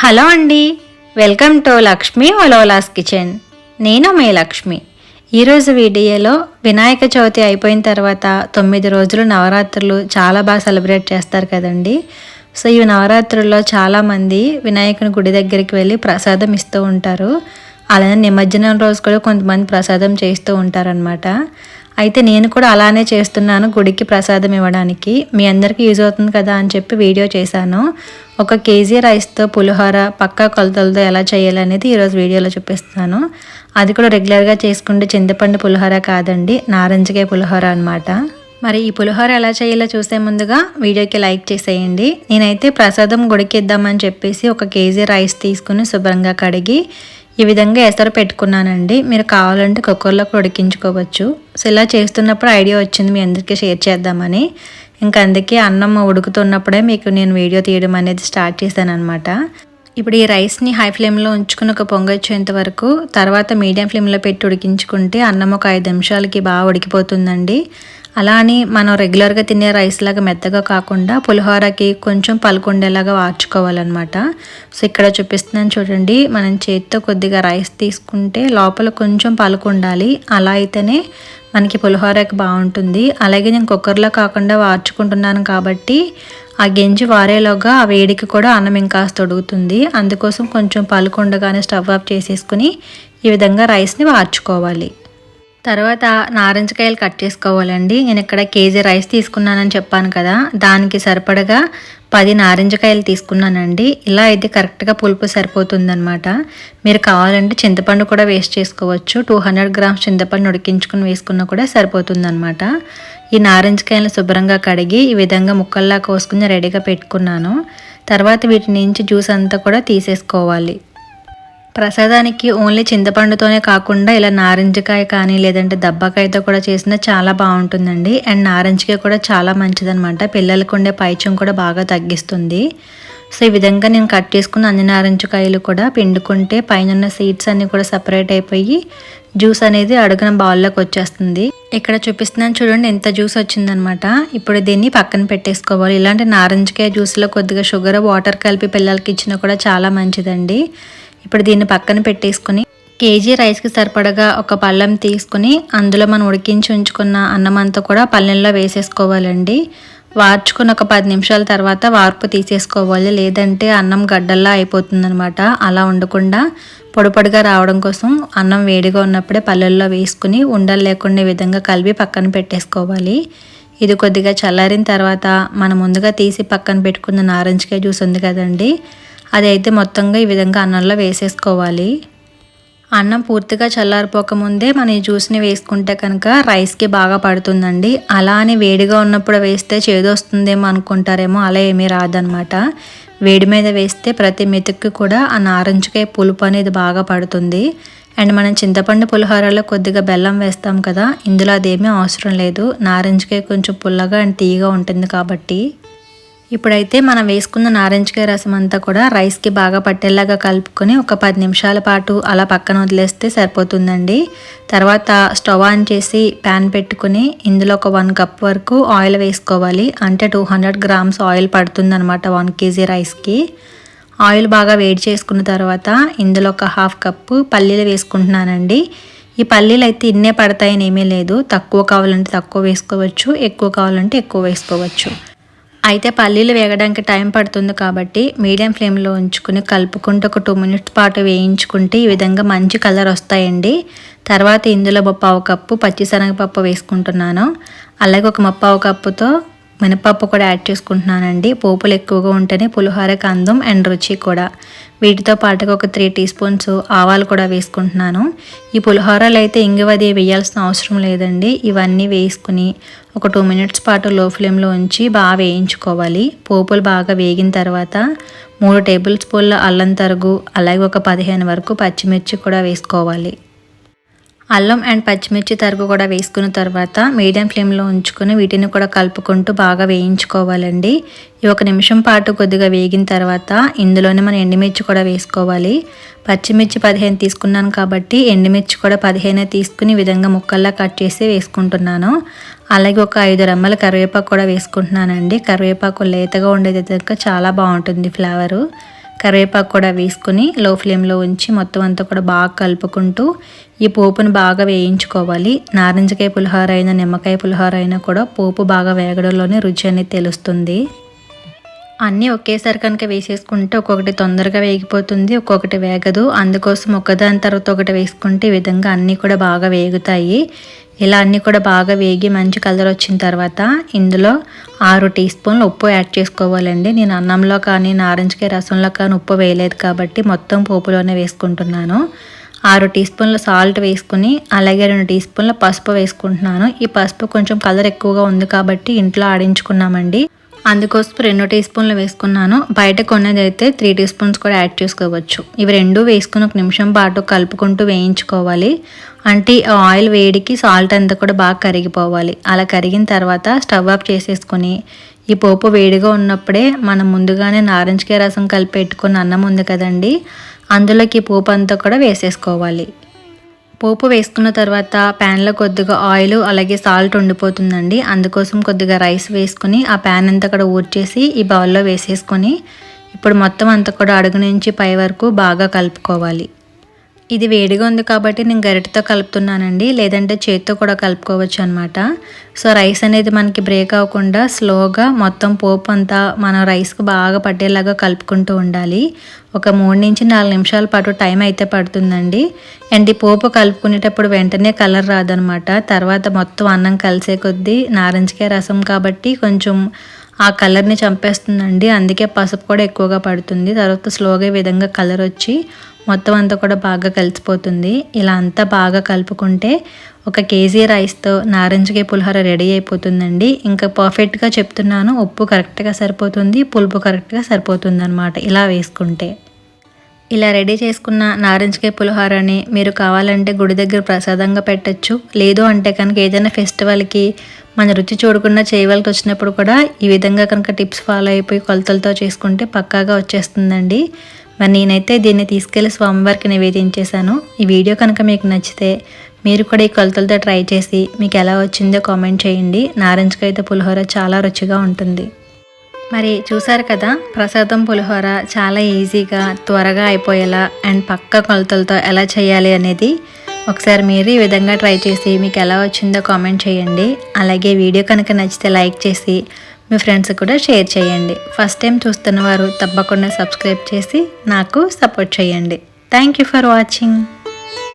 Hello అండి. Welcome to Lakshmi ఒలోలాస్ kitchen. నేను మీ లక్ష్మి. ఈరోజు వీడియోలో వినాయక చవితి అయిపోయిన తర్వాత తొమ్మిది రోజులు నవరాత్రులు చాలా బాగా సెలబ్రేట్ చేస్తారు కదండి. సో ఈ నవరాత్రుల్లో చాలామంది వినాయకుని గుడి దగ్గరికి వెళ్ళి ప్రసాదం ఇస్తూ ఉంటారు. అలానే నిమజ్జనం రోజు కూడా కొంతమంది ప్రసాదం చేస్తూ ఉంటారనమాట అయితే నేను కూడా అలానే చేస్తున్నాను గుడికి ప్రసాదం ఇవ్వడానికి. మీ అందరికీ యూజ్ అవుతుంది కదా అని చెప్పి వీడియో చేశాను. ఒక కేజీ రైస్తో పులిహోర పక్కా కొలతలతో ఎలా చేయాలనేది ఈరోజు వీడియోలో చూపిస్తాను అది కూడా రెగ్యులర్గా చేసుకుంటే చింతపండు పులిహోర కాదండి నారింజకాయ పులిహోర అనమాట మరి ఈ పులిహోర ఎలా చేయాలో చూసే ముందుగా వీడియోకి లైక్ చేసేయండి. నేనైతే ప్రసాదం గుడికి ఇద్దామని చెప్పేసి ఒక కేజీ రైస్ తీసుకుని శుభ్రంగా కడిగి ఈ విధంగా ఎసరు పెట్టుకున్నానండి. మీరు కావాలంటే కుక్కర్లో ఉడికించుకోవచ్చు. సో ఇలా చేస్తున్నప్పుడు ఐడియా వచ్చింది మీ అందరికీ షేర్ చేద్దామని. ఇంకా అందుకే అన్నం ఉడుకుతున్నప్పుడే మీకు నేను వీడియో తీయడం అనేది స్టార్ట్ చేశాను అనమాట ఇప్పుడు ఈ రైస్ని హై ఫ్లేమ్లో ఉంచుకుని ఒక పొంగొచ్చేంత వరకు తర్వాత మీడియం ఫ్లేమ్లో పెట్టి ఉడికించుకుంటే అన్నం ఒక ఐదు నిమిషాలకి బాగా ఉడికిపోతుందండి. అలా అని మనం రెగ్యులర్గా తినే రైస్ లాగా మెత్తగా కాకుండా పులిహోరకి కొంచెం పలుకుండేలాగా వార్చుకోవాలన్నమాట. సో ఇక్కడ చూపిస్తున్నాను చూడండి. మనం చేతితో కొద్దిగా రైస్ తీసుకుంటే లోపల కొంచెం పలుకుండాలి. అలా అయితేనే మనకి పులిహోరకి బాగుంటుంది. అలాగే నేను కుక్కర్లో కాకుండా వార్చుకుంటున్నాను కాబట్టి ఆ గెంజి వారేలోగా ఆ వేడికి కూడా అన్నం ఇంకాస్త తొడుగుతుంది అందుకోసం కొంచెం పలుకుండగానే స్టవ్ ఆఫ్ చేసేసుకుని ఈ విధంగా రైస్ని వార్చుకోవాలి. తర్వాత నారింజకాయలు కట్ చేసుకోవాలండి. నేను ఇక్కడ కేజీ రైస్ తీసుకున్నానని చెప్పాను కదా. దానికి సరిపడగా పది నారింజకాయలు తీసుకున్నానండి. ఇలా అయితే కరెక్ట్గా పులుపు సరిపోతుందనమాట మీరు కావాలంటే చింతపండు కూడా వేస్ట్ చేసుకోవచ్చు. టూ హండ్రెడ్ గ్రామ్స్ చింతపండు ఉడికించుకుని వేసుకున్నా కూడా సరిపోతుందనమాట ఈ నారింజకాయలను శుభ్రంగా కడిగి ఈ విధంగా ముక్కల్లా కోసుకుని రెడీగా పెట్టుకున్నాను. తర్వాత వీటి నుంచి జ్యూస్ అంతా కూడా తీసేసుకోవాలి. ప్రసాదానికి ఓన్లీ చింతపండుతోనే కాకుండా ఇలా నారింజకాయ కానీ లేదంటే దబ్బకాయతో కూడా చేసినా చాలా బాగుంటుందండి. అండ్ నారింజకాయ కూడా చాలా మంచిదనమాట పిల్లలకు ఉండే పైచం కూడా బాగా తగ్గిస్తుంది. సో ఈ విధంగా నేను కట్ చేసుకున్న అన్ని నారింజకాయలు కూడా పిండుకుంటే పైన సీడ్స్ అన్నీ కూడా సపరేట్ అయిపోయి జ్యూస్ అనేది అడుగున బౌల్లోకి వచ్చేస్తుంది. ఇక్కడ చూపిస్తున్నాను చూడండి ఎంత జ్యూస్ వచ్చిందనమాట ఇప్పుడు దీన్ని పక్కన పెట్టేసుకోవాలి. ఇలాంటి నారింజకాయ జ్యూస్లో కొద్దిగా షుగర్ వాటర్ కలిపి పిల్లలకి ఇచ్చినా కూడా చాలా మంచిదండి. ఇప్పుడు దీన్ని పక్కన పెట్టేసుకుని కేజీ రైస్కి సరిపడగా ఒక పళ్ళెం తీసుకుని అందులో మనం ఉడికించి ఉంచుకున్న అన్నం అంతా కూడా పళ్ళెంలో వేసేసుకోవాలండి. వార్చుకుని ఒక పది నిమిషాల తర్వాత వార్పు తీసేసుకోవాలి. లేదంటే అన్నం గడ్డల్లా అయిపోతుందనమాట అలా ఉండకుండా పొడిపొడిగా రావడం కోసం అన్నం వేడిగా ఉన్నప్పుడే పల్లెల్లో వేసుకుని ఉండలు లేకుండా విధంగా కలిపి పక్కన పెట్టేసుకోవాలి. ఇది కొద్దిగా చల్లారిన తర్వాత మనం ముందుగా తీసి పక్కన పెట్టుకున్న నారింజకాయ జ్యూస్ ఉంది కదండి. అది అయితే మొత్తంగా ఈ విధంగా అన్నంలో వేసేసుకోవాలి. అన్నం పూర్తిగా చల్లారిపోకముందే మన ఈ జ్యూస్ని వేసుకుంటే కనుక రైస్కి బాగా పడుతుందండి. అలా అని వేడిగా ఉన్నప్పుడు వేస్తే చేదొస్తుందేమో అనుకుంటారేమో అలా ఏమీ రాదనమాట వేడి మీద వేస్తే ప్రతి మెతుక్కి కూడా ఆ నారింజకాయ పులుపు అనేది బాగా పడుతుంది. అండ్ మనం చింతపండు పులిహోరలో కొద్దిగా బెల్లం వేస్తాం కదా ఇందులో అదేమీ అవసరం లేదు. నారింజకాయ కొంచెం పుల్లగా అండ్ తీయగా ఉంటుంది కాబట్టి. ఇప్పుడైతే మనం వేసుకున్న నారింజకాయ రసం అంతా కూడా రైస్కి బాగా పట్టేలాగా కలుపుకొని ఒక పది నిమిషాల పాటు అలా పక్కన వదిలేస్తే సరిపోతుందండి. తర్వాత స్టవ్ ఆన్ చేసి ప్యాన్ పెట్టుకుని ఇందులో ఒక వన్ కప్ వరకు ఆయిల్ వేసుకోవాలి. అంటే టూ హండ్రెడ్ గ్రామ్స్ ఆయిల్ పడుతుంది అనమాట వన్ కేజీ రైస్కి. ఆయిల్ బాగా వేడి చేసుకున్న తర్వాత ఇందులో ఒక హాఫ్ కప్పు పల్లీలు వేసుకుంటున్నానండి. ఈ పల్లీలు అయితే ఇన్నే పడతాయని ఏమీ లేదు. తక్కువ కావాలంటే తక్కువ వేసుకోవచ్చు ఎక్కువ కావాలంటే ఎక్కువ వేసుకోవచ్చు. అయితే పల్లీలు వేగడానికి టైం పడుతుంది కాబట్టి మీడియం ఫ్లేమ్లో ఉంచుకుని కలుపుకుంటూ ఒక టూ మినిట్స్ పాటు వేయించుకుంటే ఈ విధంగా మంచి కలర్ వస్తాయండి. తర్వాత ఇందులో పావు కప్పు పచ్చిశనగపప్పు వేసుకుంటున్నాను. అలాగే ఒక ముప్పావు కప్పుతో మినపప్పు కూడా యాడ్ చేసుకుంటున్నానండి. పోపులు ఎక్కువగా ఉంటేనే పులిహోరకు అందం అండ్ రుచి కూడా. వీటితో పాటుగా ఒక త్రీ టీ స్పూన్స్ ఆవాలు కూడా వేసుకుంటున్నాను. ఈ పులిహోరలు అయితే ఇంగువది వేయాల్సిన అవసరం లేదండి. ఇవన్నీ వేసుకుని ఒక టూ మినిట్స్ పాటు లో ఫ్లేమ్లో ఉంచి బాగా వేయించుకోవాలి. పోపులు బాగా వేగిన తర్వాత మూడు టేబుల్ స్పూన్ల అల్లం తరుగు అలాగే ఒక పదిహేను వరకు పచ్చిమిర్చి కూడా వేసుకోవాలి. అల్లం అండ్ పచ్చిమిర్చి తరుగు కూడా వేసుకున్న తర్వాత మీడియం ఫ్లేమ్లో ఉంచుకొని వీటిని కూడా కలుపుకుంటూ బాగా వేయించుకోవాలండి. ఈ ఒక నిమిషం పాటు కొద్దిగా వేగిన తర్వాత ఇందులోనే మనం ఎండుమిర్చి కూడా వేసుకోవాలి. పచ్చిమిర్చి పదిహేను తీసుకున్నాను కాబట్టి ఎండుమిర్చి కూడా పదిహేనే తీసుకుని విధంగా ముక్కల్లా కట్ చేసి వేసుకుంటున్నాను. అలాగే ఒక ఐదు రెమ్మల కరివేపాకు కూడా వేసుకుంటున్నానండి. కరివేపాకు లేతగా ఉండేది చాలా బాగుంటుంది ఫ్లేవరు. కరివేపాకు కూడా వేసుకుని లో ఫ్లేమ్లో ఉంచి మొత్తం అంతా కూడా బాగా కలుపుకుంటూ ఈ పోపును బాగా వేయించుకోవాలి. నారింజకాయ పులిహోర అయినా నిమ్మకాయ పులిహోర అయినా కూడా పోపు బాగా వేగడంలోనే రుచి అనేది తెలుస్తుంది. అన్నీ ఒకేసారి కనుక వేసేసుకుంటే ఒక్కొక్కటి తొందరగా వేగిపోతుంది ఒక్కొక్కటి వేగదు. అందుకోసం ఒకదాని తర్వాత ఒకటి వేసుకుంటే ఈ విధంగా అన్నీ కూడా బాగా వేగుతాయి. ఇలా అన్నీ కూడా బాగా వేగి మంచి కలర్ వచ్చిన తర్వాత ఇందులో ఆరు టీ స్పూన్లు ఉప్పు యాడ్ చేసుకోవాలండి. నేను అన్నంలో కానీ నారింజకాయ రసంలో కానీ ఉప్పు వేయలేదు కాబట్టి మొత్తం పోపులోనే వేసుకుంటున్నాను. ఆరు టీ స్పూన్ల సాల్ట్ వేసుకుని అలాగే రెండు టీ స్పూన్ల పసుపు వేసుకుంటున్నాను. ఈ పసుపు కొంచెం కలర్ ఎక్కువగా ఉంది కాబట్టి ఇంట్లో ఆడించుకున్నామండి. అందుకోసం రెండు టీ స్పూన్లు వేసుకున్నాను. బయట కొనేది అయితే త్రీ టీ స్పూన్స్ కూడా యాడ్ చేసుకోవచ్చు. ఇవి రెండు వేసుకుని ఒక నిమిషం పాటు కలుపుకుంటూ వేయించుకోవాలి. అంటే ఆయిల్ వేడికి సాల్ట్ అంతా కూడా బాగా కరిగిపోవాలి. అలా కరిగిన తర్వాత స్టవ్ ఆఫ్ చేసేసుకొని ఈ పోపు వేడిగా ఉన్నప్పుడే మనం ముందుగానే నారింజకాయ రసం కలిపి పెట్టుకున్న అన్నం ఉంది కదండి అందులోకి పోపు అంతా కూడా వేసేసుకోవాలి. పోపు వేసుకున్న తర్వాత ప్యాన్లో కొద్దిగా ఆయిల్ అలాగే సాల్ట్ ఉండిపోతుందండి. అందుకోసం కొద్దిగా రైస్ వేసుకుని ఆ ప్యాన్ అంతా కూడా ఊడ్చేసి ఈ బౌల్లో వేసేసుకొని ఇప్పుడు మొత్తం అంతా కూడా అడుగు నుంచి పై వరకు బాగా కలుపుకోవాలి. ఇది వేడిగా ఉంది కాబట్టి నేను గరిటతో కలుపుతున్నానండి. లేదంటే చేత్తో కూడా కలుపుకోవచ్చు అనమాట సో రైస్ అనేది మనకి బ్రేక్ అవ్వకుండా స్లోగా మొత్తం పోపు అంతా మనం రైస్కి బాగా పట్టేలాగా కలుపుకుంటూ ఉండాలి. ఒక మూడు నుంచి నాలుగు నిమిషాల పాటు టైం అయితే పడుతుందండి. అండ్ ఈ పోపు కలుపుకునేటప్పుడు వెంటనే కలర్ రాదనమాట తర్వాత మొత్తం అన్నం కలిసే కొద్దీ నారింజకాయ రసం కాబట్టి కొంచెం ఆ కలర్ని చంపేస్తుందండి. అందుకే పసుపు కూడా ఎక్కువగా పడుతుంది. తర్వాత స్లోగా విధంగా కలర్ వచ్చి మొత్తం అంతా కూడా బాగా కలిసిపోతుంది. ఇలా అంతా బాగా కలుపుకుంటే ఒక కేజీ రైస్తో నారింజకాయ పులిహోర రెడీ అయిపోతుందండి. ఇంకా పర్ఫెక్ట్గా చెప్తున్నాను ఉప్పు కరెక్ట్గా సరిపోతుంది పులుపు కరెక్ట్గా సరిపోతుంది అనమాట ఇలా వేసుకుంటే. ఇలా రెడీ చేసుకున్న నారింజకాయ పులిహోరని మీరు కావాలంటే గుడి దగ్గర ప్రసాదంగా పెట్టచ్చు. లేదు అంటే కనుక ఏదైనా ఫెస్టివల్కి మన రుచి చూడకుండా చేయవలసి వచ్చినప్పుడు కూడా ఈ విధంగా కనుక టిప్స్ ఫాలో అయిపోయి కొలతలతో చేసుకుంటే పక్కాగా వచ్చేస్తుందండి. మరి నేనైతే దీన్ని తీసుకెళ్ళి స్వామివారికి నివేదించేశాను. ఈ వీడియో కనుక మీకు నచ్చితే మీరు కూడా ఈ కొలతలతో ట్రై చేసి మీకు ఎలా వచ్చిందో కామెంట్ చేయండి. నారింజకాయతో పులిహోర చాలా రుచిగా ఉంటుంది. మరి చూసారు కదా ప్రసాదం పులిహోర చాలా ఈజీగా త్వరగా అయిపోయేలా అండ్ పక్క కొలతలతో ఎలా చేయాలి అనేది ఒకసారి మీరు ఈ విధంగా ట్రై చేసి మీకు ఎలా వచ్చిందో కామెంట్ చేయండి. అలాగే వీడియో కనుక నచ్చితే లైక్ చేసి మీ ఫ్రెండ్స్ కూడా షేర్ చేయండి. ఫస్ట్ టైం చూస్తున్న వారు తప్పకుండా సబ్స్క్రైబ్ చేసి నాకు సపోర్ట్ చేయండి. Thank you for watching.